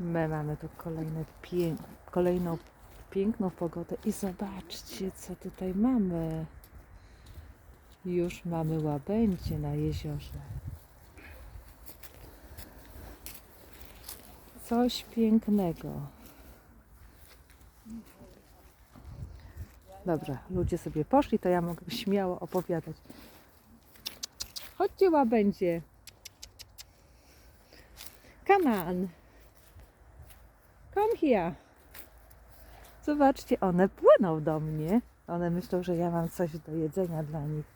My mamy tu kolejne pię kolejną piękną pogodę i zobaczcie, co tutaj mamy. Już mamy łabędzie na jeziorze. Coś pięknego. Dobra, ludzie sobie poszli, to ja mogę śmiało opowiadać. Chodźcie łabędzie. Come on. Come here. Zobaczcie, one płyną do mnie. One myślą, że ja mam coś do jedzenia dla nich.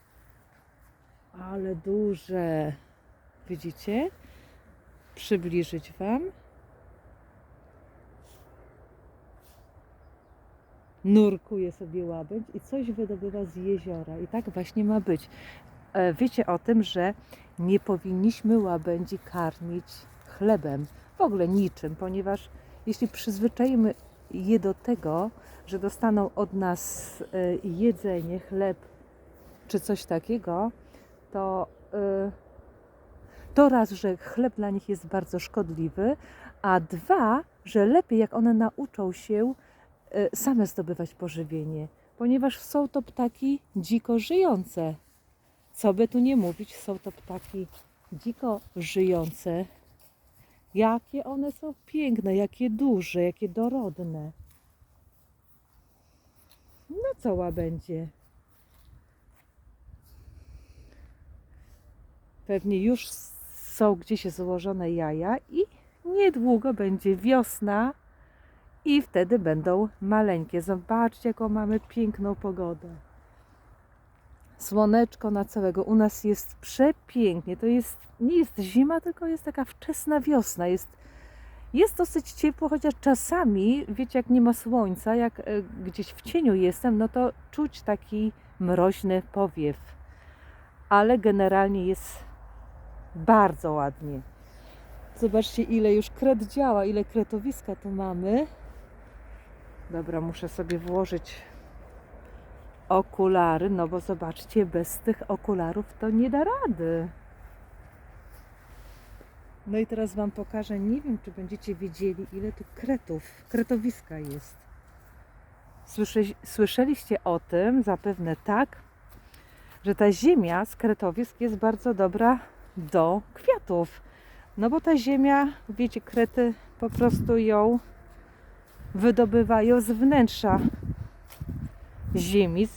Ale duże. Widzicie? Przybliżyć Wam. Nurkuje sobie łabędź i coś wydobywa z jeziora. I tak właśnie ma być. E, Wiecie o tym, że nie powinniśmy łabędzi karmić chlebem, w ogóle niczym, ponieważ jeśli przyzwyczajimy je do tego, że dostaną od nas e, jedzenie, chleb czy coś takiego, to, e, to raz, że chleb dla nich jest bardzo szkodliwy, a dwa, że lepiej jak one nauczą się e, same zdobywać pożywienie, ponieważ są to ptaki dziko żyjące. Co by tu nie mówić, są to ptaki dziko żyjące. Jakie one są piękne, jakie duże, jakie dorodne. No co łabędzie? Pewnie już są gdzieś złożone jaja i niedługo będzie wiosna i wtedy będą maleńkie. Zobaczcie, jaką mamy piękną pogodę. Słoneczko na całego. U nas jest przepięknie. To jest, nie jest zima, tylko jest taka wczesna wiosna. Jest, jest dosyć ciepło, chociaż czasami, wiecie, jak nie ma słońca, jak e, gdzieś w cieniu jestem, no to czuć taki mroźny powiew. Ale generalnie jest bardzo ładnie. Zobaczcie, ile już kret działa, ile kretowiska tu mamy. Dobra, muszę sobie włożyć okulary, no bo zobaczcie, bez tych okularów to nie da rady. No i teraz Wam pokażę, nie wiem, czy będziecie wiedzieli, ile tu kretów, kretowiska jest. Słysze, słyszeliście o tym, zapewne tak, że ta ziemia z kretowisk jest bardzo dobra do kwiatów. No bo ta ziemia, wiecie, krety po prostu ją wydobywają z wnętrza ziemi,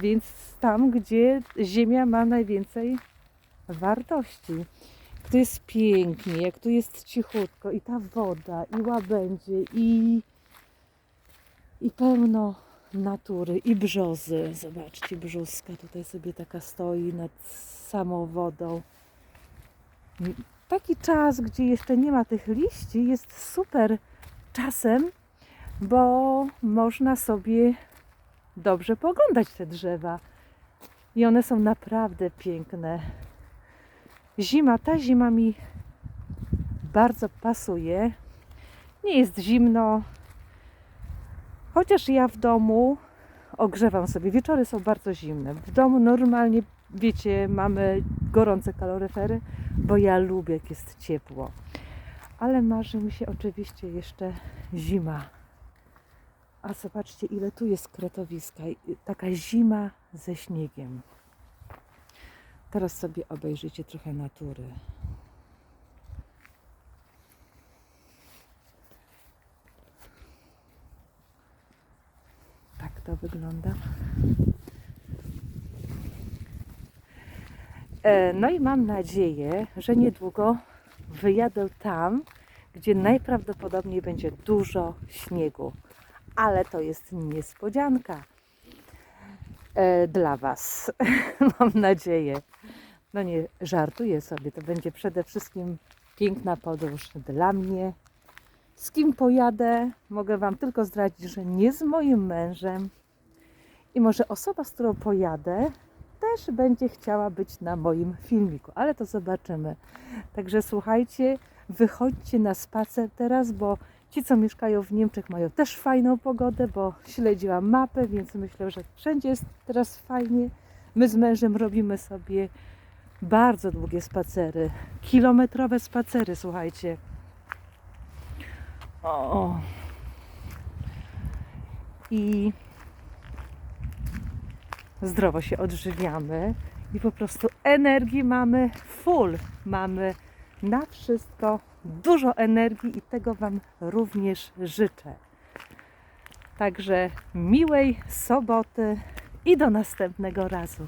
więc tam, gdzie ziemia ma najwięcej wartości. Tu jest pięknie, jak tu jest cichutko i ta woda, i łabędzie, i, i pełno natury, i brzozy. Zobaczcie, brzózka tutaj sobie taka stoi nad samą wodą. Taki czas, gdzie jeszcze nie ma tych liści, jest super czasem, bo można sobie dobrze poglądać te drzewa. I one są naprawdę piękne. Zima, ta zima mi bardzo pasuje. Nie jest zimno, chociaż ja w domu ogrzewam sobie. Wieczory są bardzo zimne. W domu normalnie, wiecie, mamy gorące kaloryfery, bo ja lubię, jak jest ciepło. Ale marzy mi się oczywiście jeszcze zima. A zobaczcie, ile tu jest kretowiska. Taka zima ze śniegiem. Teraz sobie obejrzyjcie trochę natury. Tak to wygląda. E, No i mam nadzieję, że niedługo wyjadę tam, gdzie najprawdopodobniej będzie dużo śniegu ale to jest niespodzianka e, dla Was. Mam nadzieję. No nie, żartuję sobie. To będzie przede wszystkim piękna podróż dla mnie. Z kim pojadę? Mogę Wam tylko zdradzić, że nie z moim mężem. I może osoba, z którą pojadę, też będzie chciała być na moim filmiku, ale to zobaczymy. Także słuchajcie, wychodźcie na spacer teraz, bo Ci, co mieszkają w Niemczech, mają też fajną pogodę, bo śledziłam mapę, więc myślę, że wszędzie jest teraz fajnie. My z mężem robimy sobie bardzo długie spacery, kilometrowe spacery, słuchajcie. O. I zdrowo się odżywiamy i po prostu energii mamy full. Mamy na wszystko dużo energii i tego Wam również życzę. Także miłej soboty i do następnego razu.